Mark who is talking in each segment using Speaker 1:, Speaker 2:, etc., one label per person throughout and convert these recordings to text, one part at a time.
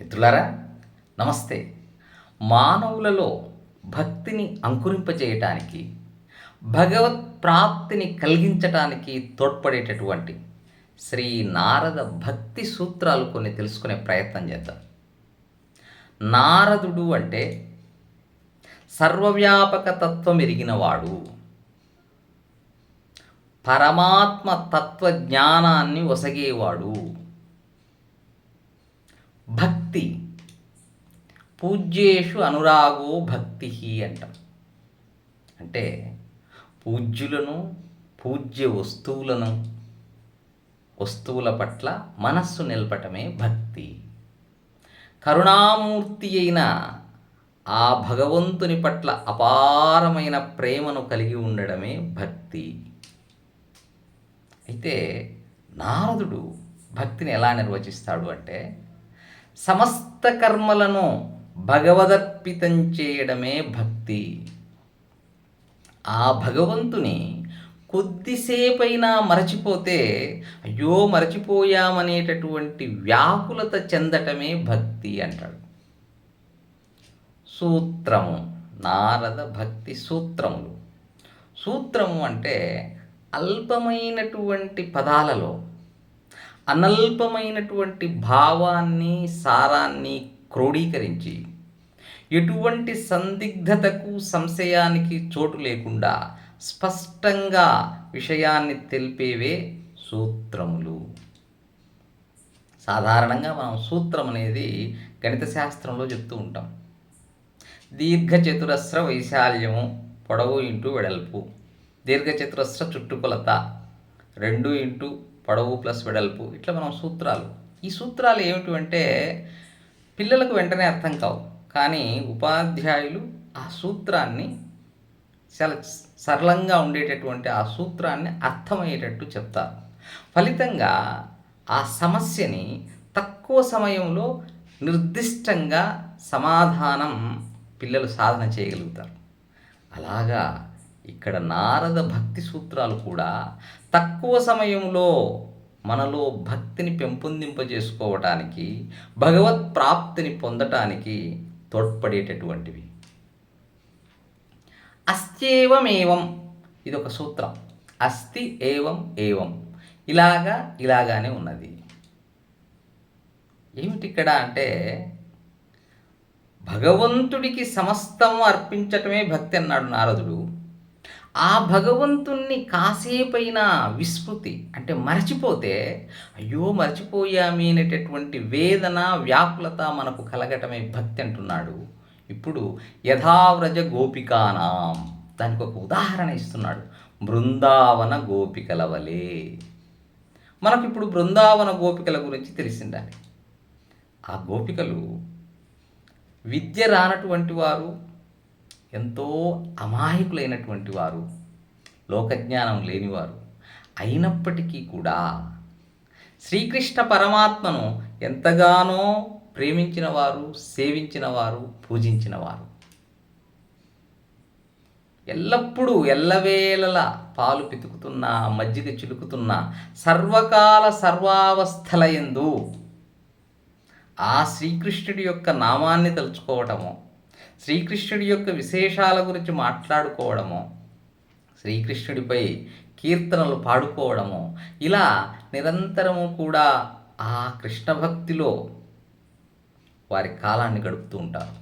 Speaker 1: మిత్రులారా నమస్తే. మానవులలో భక్తిని అంకురింపజేయటానికి భగవత్ ప్రాప్తిని కలిగించటానికి తోడ్పడేటటువంటి శ్రీ నారద భక్తి సూత్రాలు కొన్ని తెలుసుకునే ప్రయత్నం చేద్దాం. నారదుడు అంటే సర్వవ్యాపక తత్వం ఎరిగినవాడు పరమాత్మ తత్వ జ్ఞానాన్ని ఒసగేవాడు. భక్తి భక్తి. పూజ్యేషు అనురాగో భక్తి అంటాం. అంటే పూజ్యులను పూజ్య వస్తువులను వస్తువుల పట్ల మనస్సు నిలపటమే భక్తి. కరుణామూర్తి అయిన ఆ భగవంతుని పట్ల అపారమైన ప్రేమను కలిగి ఉండడమే భక్తి. అయితే నారదుడు భక్తిని ఎలా నిర్వచిస్తాడు అంటే సమస్త కర్మలను భగవదర్పితం చేయడమే భక్తి. ఆ భగవంతుని కొద్దిసేపైనా మరచిపోతే అయ్యో మరచిపోయామనేటటువంటి వ్యాకులత చెందటమే భక్తి అంటాడు. సూత్రము నారద భక్తి సూత్రములు. సూత్రము అంటే అల్పమైనటువంటి పదాలలో అనల్పమైనటువంటి భావాన్ని సారాన్ని క్రోడీకరించి ఎటువంటి సందిగ్ధతకు సంశయానికి చోటు లేకుండా స్పష్టంగా విషయాన్ని తెలిపేవే సూత్రములు. సాధారణంగా మనం సూత్రం అనేది గణిత శాస్త్రంలో చెప్తూ ఉంటాం. దీర్ఘచతురస్ర వైశాల్యము పొడవు ఇంటూ వెడల్పు. దీర్ఘచతురస్ర చుట్టుకొలత రెండు ఇంటూ పొడవు ప్లస్ వెడల్పు ఇట్లా మనం సూత్రాలు. ఈ సూత్రాలు ఏమిటంటే పిల్లలకు వెంటనే అర్థం కావు. కానీ ఉపాధ్యాయులు ఆ సూత్రాన్ని చాలా సరళంగా ఉండేటటువంటి ఆ సూత్రాన్ని అర్థమయ్యేటట్టు చెప్తారు. ఫలితంగా ఆ సమస్యని తక్కువ సమయంలో నిర్దిష్టంగా సమాధానం పిల్లలు సాధన చేయగలుగుతారు. అలాగా ఇక్కడ నారద భక్తి సూత్రాలు కూడా తక్కువ సమయంలో మనలో భక్తిని పెంపొందింపజేసుకోవటానికి భగవత్ ప్రాప్తిని పొందటానికి తోడ్పడేటటువంటివి. అస్త్యేవమేవం ఇది ఒక సూత్రం. అస్తి ఏవం ఏవం. ఇలాగా ఇలాగానే ఉన్నది. ఏమిటి ఇక్కడ అంటే భగవంతుడికి సమస్తం అర్పించటమే భక్తి అన్నాడు నారదుడు. ఆ భగవంతుణ్ణి కాసేపైనా విస్మృతి అంటే మరచిపోతే అయ్యో మరచిపోయామి అనేటటువంటి వేదన వ్యాకులత మనకు కలగటమే భక్తి అంటున్నాడు. ఇప్పుడు యథావ్రజ గోపికానాం దానికి ఒక ఉదాహరణ ఇస్తున్నాడు. బృందావన గోపికల వలె. మనకిప్పుడు బృందావన గోపికల గురించి తెలిసిండాలి ఆ గోపికలు విద్య రానటువంటి వారు ఎంతో అమాయకులైనటువంటి వారు లోకజ్ఞానం లేనివారు అయినప్పటికీ కూడా శ్రీకృష్ణ పరమాత్మను ఎంతగానో ప్రేమించిన వారు సేవించిన వారు పూజించిన వారు. ఎల్లప్పుడూ ఎల్లవేళలా పాలు పితుకుతున్న మజ్జిగ చిలుకుతున్న సర్వకాల సర్వావస్థల ఎందు ఆ శ్రీకృష్ణుడి యొక్క నామాన్ని తలుచుకోవటము శ్రీకృష్ణుడి యొక్క విశేషాల గురించి మాట్లాడుకోవడము శ్రీకృష్ణుడిపై కీర్తనలు పాడుకోవడము ఇలా నిరంతరము కూడా ఆ కృష్ణ భక్తిలో వారి కాలాన్ని గడుపుతూ ఉంటారు.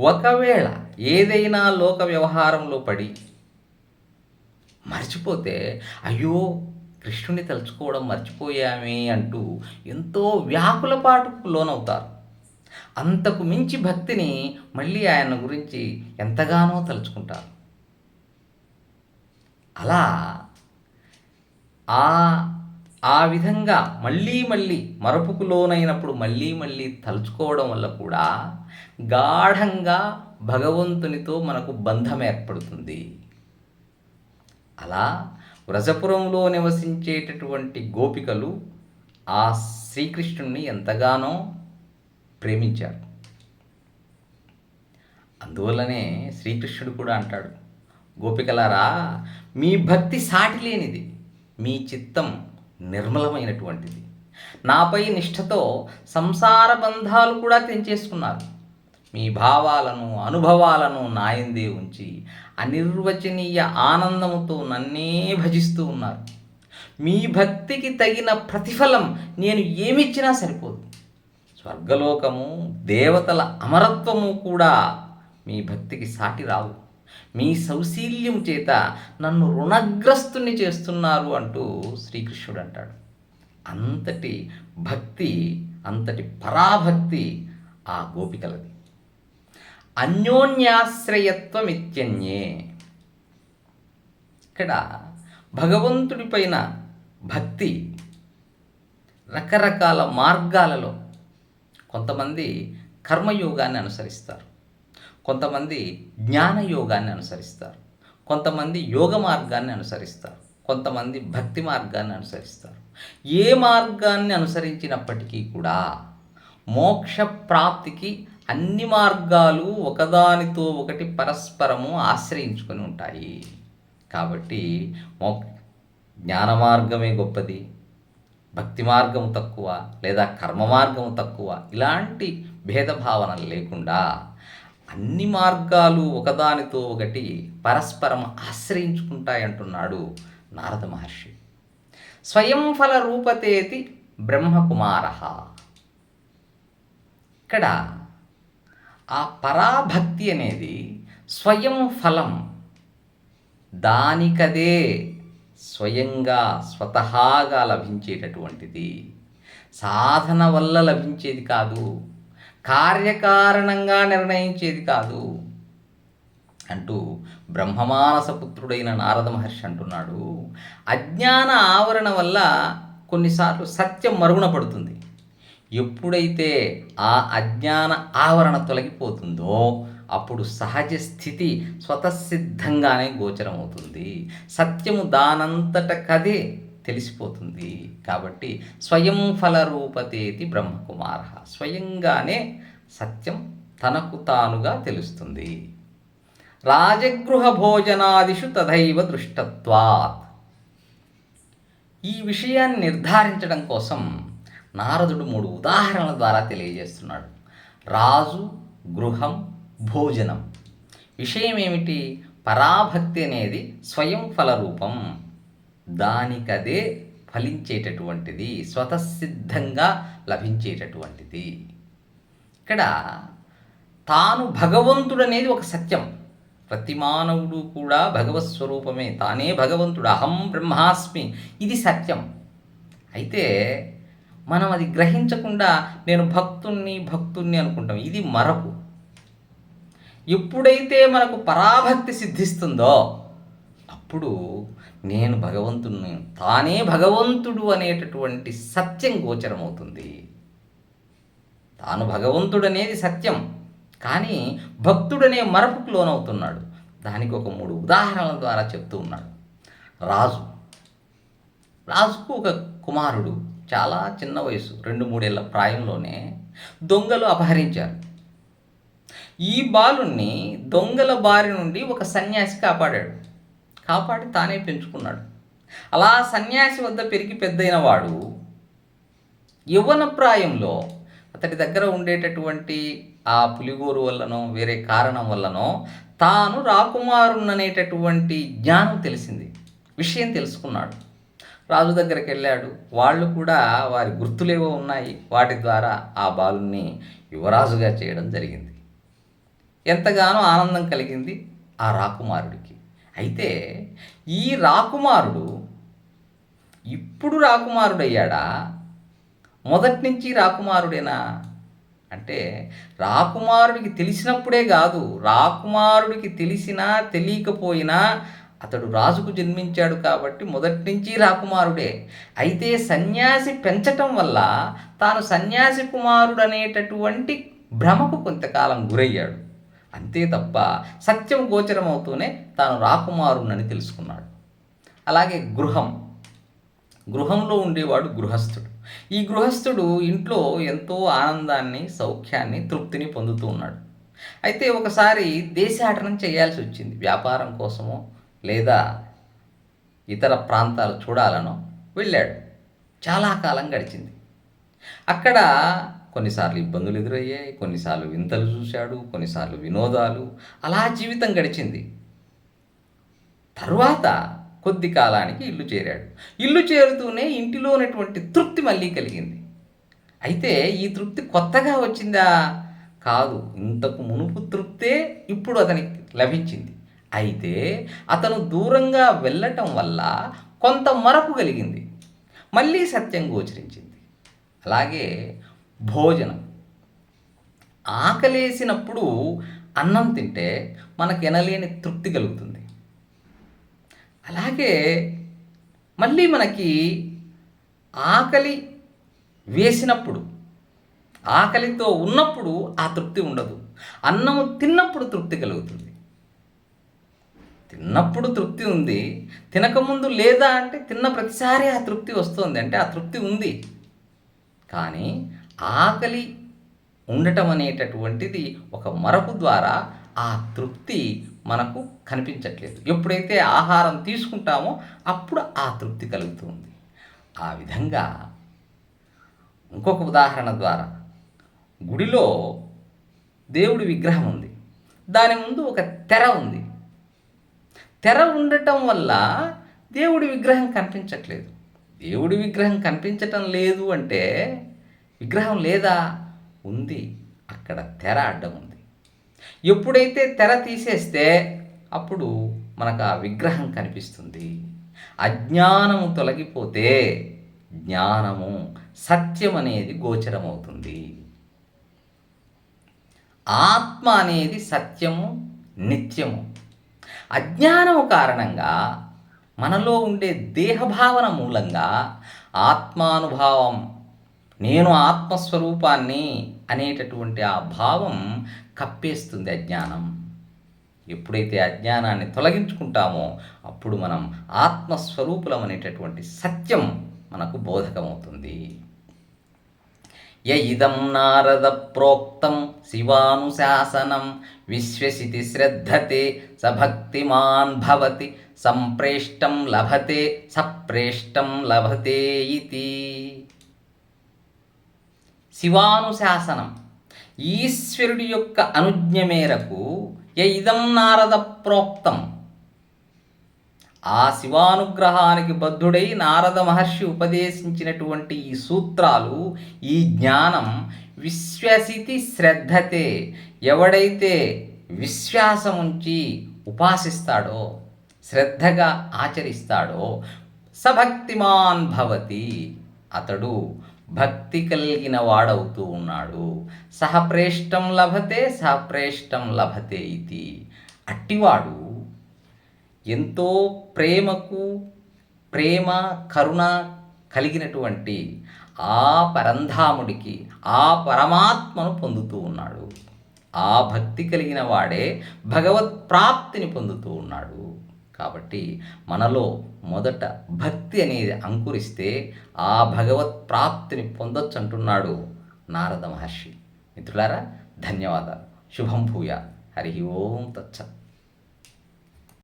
Speaker 1: ఒకవేళ ఏదైనా లోక వ్యవహారంలో పడి మర్చిపోతే అయ్యో కృష్ణుని తలుచుకోవడం మర్చిపోయామే అంటూ ఎంతో వ్యాకులపాటుకు లోనవుతారు. అంతకు మించి భక్తిని మళ్ళీ ఆయన గురించి ఎంతగానో తలుచుకుంటారు. అలా ఆ ఆ విధంగా మళ్ళీ మళ్ళీ మరపుకు లోనైనప్పుడు మళ్ళీ మళ్ళీ తలుచుకోవడం వల్ల కూడా గాఢంగా భగవంతునితో మనకు బంధం ఏర్పడుతుంది. అలా వ్రజపురంలో నివసించేటటువంటి గోపికలు ఆ శ్రీకృష్ణుణ్ణి ఎంతగానో ప్రేమించారు. అందువల్లనే శ్రీకృష్ణుడు కూడా అంటాడు గోపికలారా మీ భక్తి సాటి లేనిది మీ చిత్తం నిర్మలమైనటువంటిది. నాపై నిష్ఠతో సంసార బంధాలు కూడా తెంచేసుకున్నారు. మీ భావాలను అనుభవాలను నాయందే ఉంచి అనిర్వచనీయ ఆనందముతో నన్నే భజిస్తూ ఉన్నారు. మీ భక్తికి తగిన ప్రతిఫలం నేను ఏమిచ్చినా సరిపోదు. స్వర్గలోకము దేవతల అమరత్వము కూడా మీ భక్తికి సాటి రావు. మీ సౌశీల్యం చేత నన్ను రుణగ్రస్తుని చేస్తున్నారు అంటూ శ్రీకృష్ణుడు అంటాడు. అంతటి భక్తి అంతటి పరాభక్తి ఆ గోపికలది. అన్యోన్యాశ్రయత్వమిత్యన్యే. ఇక్కడ భగవంతుడిపైన భక్తి రకరకాల మార్గాలలో కొంతమంది కర్మయోగాన్ని అనుసరిస్తారు. కొంతమంది జ్ఞానయోగాన్ని అనుసరిస్తారు. కొంతమంది యోగ మార్గాన్ని అనుసరిస్తారు. కొంతమంది భక్తి మార్గాన్ని అనుసరిస్తారు. ఏ మార్గాన్ని అనుసరించినప్పటికీ కూడా మోక్ష ప్రాప్తికి అన్ని మార్గాలు ఒకదానితో ఒకటి పరస్పరము ఆశ్రయించుకొని ఉంటాయి. కాబట్టి మో జ్ఞాన మార్గమే గొప్పది. భక్తి మార్గం తక్కువ లేదా కర్మ మార్గం తక్కువ ఇలాంటి భేదభావన లేకుండా అన్ని మార్గాలు ఒకదానితో ఒకటి పరస్పరం ఆశ్రయించుకుంటాయంటున్నాడు నారద మహర్షి. స్వయం ఫల రూపతేతి బ్రహ్మకుమార. ఇక్కడ ఆ పరాభక్తి అనేది స్వయం ఫలం దానికదే స్వయంగా స్వతహాగా లభించేటటువంటిది. సాధన వల్ల లభించేది కాదు. కార్యకారణంగా నిర్ణయించేది కాదు. అంటూ బ్రహ్మమానస పుత్రుడైన నారద మహర్షి అంటున్నాడు. అజ్ఞాన ఆవరణ వల్ల కొన్నిసార్లు సత్యం మరుగున పడుతుంది. ఎప్పుడైతే ఆ అజ్ఞాన ఆవరణ తొలగిపోతుందో అప్పుడు సహజ స్థితి స్వతసిద్ధంగానే గోచరమవుతుంది. సత్యము దానంతట కదే తెలిసిపోతుంది. కాబట్టి స్వయం ఫలరూపతేతి బ్రహ్మకుమార. స్వయంగానే సత్యం తనకు తానుగా తెలుస్తుంది. రాజగృహ భోజనాదిషు తథైవ దృష్టత్వాత్. ఈ విషయాన్ని నిర్ధారించడం కోసం నారదుడు మూడు ఉదాహరణల ద్వారా తెలియజేస్తున్నాడు. రాజు గృహం భోజనం. విషయం ఏమిటి పరాభక్తి అనేది స్వయం ఫలరూపం. దానికదే ఫలించేటటువంటిది స్వతసిద్ధంగా లభించేటటువంటిది. ఇక్కడ తాను భగవంతుడనేది ఒక సత్యం. ప్రతి మానవుడు కూడా భగవత్ స్వరూపమే. తానే భగవంతుడు అహం బ్రహ్మాస్మి. ఇది సత్యం. అయితే మనం అది గ్రహించకుండా నేను భక్తుణ్ణి భక్తుణ్ణి అనుకుంటాం. ఇది మరపు ఎప్పుడైతే మనకు పరాభక్తి సిద్ధిస్తుందో అప్పుడు నేను భగవంతుని తానే భగవంతుడు అనేటటువంటి సత్యం గోచరమవుతుంది. తాను భగవంతుడు అనేది సత్యం కానీ భక్తుడనే మరపుకు లోనవుతున్నాడు. దానికి ఒక మూడు ఉదాహరణల ద్వారా చెప్తూ ఉన్నాడు రాజు. రాజుకు ఒక కుమారుడు చాలా చిన్న వయసు రెండు మూడేళ్ళ ప్రాయంలోనే దొంగలు అపహరించారు. ఈ బాలుణ్ణి దొంగల బారి నుండి ఒక సన్యాసి కాపాడాడు. కాపాడి తానే పెంచుకున్నాడు. అలా సన్యాసి వద్ద పెరిగి పెద్దయిన వాడు యవ్వన ప్రాయంలో అతడి దగ్గర ఉండేటటువంటి ఆ పులిగోరు వల్లనో వేరే కారణం వల్లనో తాను రాకుమారుననేటటువంటి జ్ఞానం తెలిసింది. విషయం తెలుసుకున్నాడు. రాజు దగ్గరికి వెళ్ళాడు. వాళ్ళు కూడా వారి గుర్తులేవో ఉన్నాయి. వాటి ద్వారా ఆ బాలుని యువరాజుగా చేయడం జరిగింది. ఎంతగానో ఆనందం కలిగింది ఆ రాకుమారుడికి. అయితే ఈ రాకుమారుడు ఇప్పుడు రాకుమారుడయ్యాడా? మొదటి నుంచి రాకుమారుడేనా? అంటే రాకుమారుడికి తెలిసినప్పుడే కాదు రాకుమారుడికి తెలిసినా తెలియకపోయినా అతడు రాజుకు జన్మించాడు కాబట్టి మొదటి నుంచి రాకుమారుడే. అయితే సన్యాసి పెంచటం వల్ల తాను సన్యాసి కుమారుడు అనేటటువంటి భ్రమకు కొంతకాలం గురయ్యాడు. అంతే తప్ప సత్యం గోచరం అవుతూనే తాను రాకుమారునని తెలుసుకున్నాడు. అలాగే గృహం. గృహంలో ఉండేవాడు గృహస్థుడు. ఈ గృహస్థుడు ఇంట్లో ఎంతో ఆనందాన్ని సౌఖ్యాన్ని తృప్తిని పొందుతూ ఉన్నాడు. అయితే ఒకసారి దేశాటనం చేయాల్సి వచ్చింది. వ్యాపారం కోసమో లేదా ఇతర ప్రాంతాలు చూడాలనో వెళ్ళాడు. చాలా కాలం గడిచింది. అక్కడ కొన్నిసార్లు ఇబ్బందులు ఎదురయ్యాయి కొన్నిసార్లు వింతలు చూశాడు కొన్నిసార్లు వినోదాలు. అలా జీవితం గడిచింది. తరువాత కొద్ది కాలానికి ఇల్లు చేరాడు. ఇల్లు చేరుతూనే ఇంటిలో ఉన్నటువంటి తృప్తి మళ్ళీ కలిగింది. అయితే ఈ తృప్తి కొత్తగా వచ్చిందా? కాదు ఇంతకు మునుపు తృప్తే ఇప్పుడు అతనికి లభించింది. అయితే అతను దూరంగా వెళ్ళటం వల్ల కొంత మరపు కలిగింది. మళ్ళీ సత్యం గోచరించింది. అలాగే భోజనం. ఆకలేసినప్పుడు అన్నం తింటే మనకు ఎనలేని తృప్తి కలుగుతుంది. అలాగే మళ్ళీ మనకి ఆకలి వేసినప్పుడు ఆకలితో ఉన్నప్పుడు ఆ తృప్తి ఉండదు. అన్నము తిన్నప్పుడు తృప్తి కలుగుతుంది. తిన్నప్పుడు తృప్తి ఉంది. తినకముందు లేదా అంటే తిన్న ప్రతిసారి ఆ తృప్తి వస్తుంది అంటే ఆ తృప్తి ఉంది. కానీ ఆకలి ఉండటం అనేటటువంటిది ఒక మరపు ద్వారా ఆ తృప్తి మనకు కనిపించట్లేదు. ఎప్పుడైతే ఆహారం తీసుకుంటామో అప్పుడు ఆ తృప్తి కలుగుతుంది. ఆ విధంగా ఇంకొక ఉదాహరణ ద్వారా గుడిలో దేవుడి విగ్రహం ఉంది. దాని ముందు ఒక తెర ఉంది. తెర ఉండటం వల్ల దేవుడి విగ్రహం కనిపించట్లేదు. దేవుడి విగ్రహం కనిపించటం లేదు అంటే విగ్రహం లేదా? ఉంది. అక్కడ తెర అడ్డం ఉంది. ఎప్పుడైతే తెర తీసేస్తే అప్పుడు మనకు ఆ విగ్రహం కనిపిస్తుంది. అజ్ఞానము తొలగిపోతే జ్ఞానము సత్యం అనేది గోచరమవుతుంది. ఆత్మ అనేది సత్యము నిత్యము. అజ్ఞానము కారణంగా మనలో ఉండే దేహభావన మూలంగా ఆత్మానుభావం నేను ఆత్మస్వరూపాన్ని అనేటటువంటి ఆ భావం కప్పేస్తుంది అజ్ఞానం. ఎప్పుడైతే అజ్ఞానాన్ని తొలగించుకుంటామో అప్పుడు మనం ఆత్మస్వరూపులం అనేటటువంటి సత్యం మనకు బోధకమవుతుంది. య ఇదం నారద ప్రోక్తం శివానుశాసనం విశ్వసితి శ్రద్ధతే సభక్తిమాన్ భవతి సంప్రేష్టం లభతే సప్రేష్టం లభతే ఇది శివానుశాసనం. ఈశ్వరుడి యొక్క అనుజ్ఞ మేరకు య ఇదం నారద ప్రోక్తం. ఆ శివానుగ్రహానికి బద్ధుడై నారద మహర్షి ఉపదేశించినటువంటి ఈ సూత్రాలు ఈ జ్ఞానం విశ్వసితి శ్రద్ధతే. ఎవడైతే విశ్వాసం ఉంచి ఉపాసిస్తాడో శ్రద్ధగా ఆచరిస్తాడో సభక్తిమాన్ భవతి. అతడు భక్తి కలిగిన వాడవుతూ ఉన్నాడు. సహప్రేష్టం లభతే సహప్రేష్టం లభతే ఇది. అట్టివాడు ఎంతో ప్రేమకు ప్రేమ కరుణ కలిగినటువంటి ఆ పరంధాముడికి ఆ పరమాత్మను పొందుతూ ఉన్నాడు. ఆ భక్తి కలిగిన వాడే భగవత్ ప్రాప్తిని పొందుతూ ఉన్నాడు. కాబట్టి మనలో మొదట భక్తి అనేది అంకురిస్తే ఆ భగవత్ ప్రాప్తిని పొందొచ్చు అంటున్నాడు నారద మహర్షి. మిత్రులారా ధన్యవాదాలు. శుభం భూయ. హరి ఓం తచ్చత్